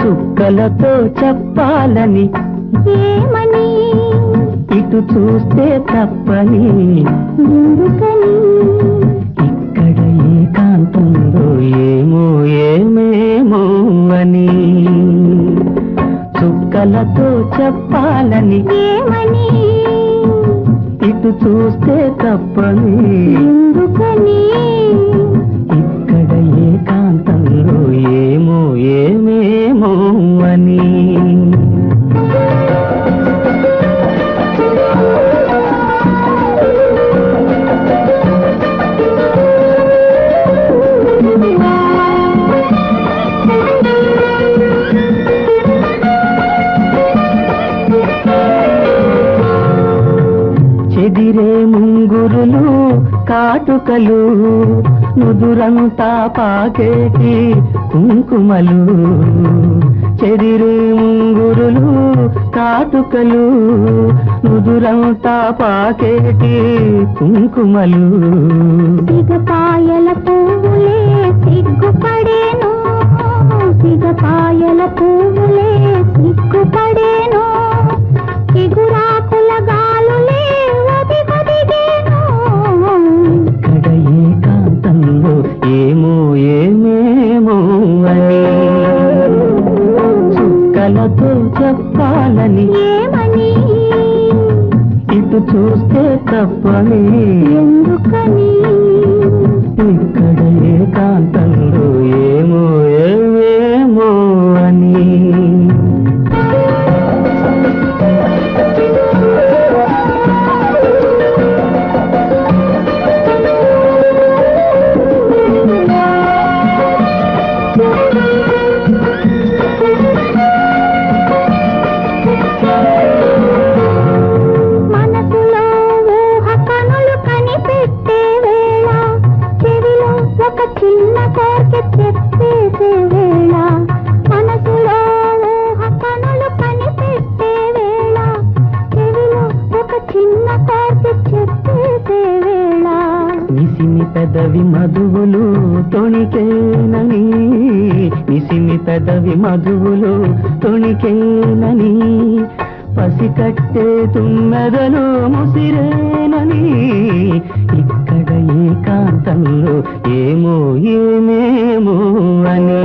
చుక్కలతో చెప్పాలని ఏమని? ఇటు చూస్తే తప్పని ఎందుకని? ఇక్కడ ఏకాంతంలో ఏమో ఏమేమో అని చుక్కలతో చెప్పాలని ఏమని? అటు చూస్తే తప్పని. ఎందుకని? చెదిరే ముంగురులు కాటుకలు నుదురంతా పాకేటి కుంకుమలు. చెదిరే ముంగురులు కాటుకలు నుదురంతా పాకేటి కుంకుమలు. సిగపాయల చుక్కలతో చెప్పాలని. ఏమని? ఇటు చూస్తే తప్పని. ఎందుకని? ఇక్కడ ఏకాంతంలో పెదవి మధువులు తొణికేనని నిసిమి పెదవి మధువులు తొణికేనని పసికట్టే తుమ్మెదలు ముసిరేనని ఇక్కడ ఏకాంతంలో ఏమో ఏమేమో అని.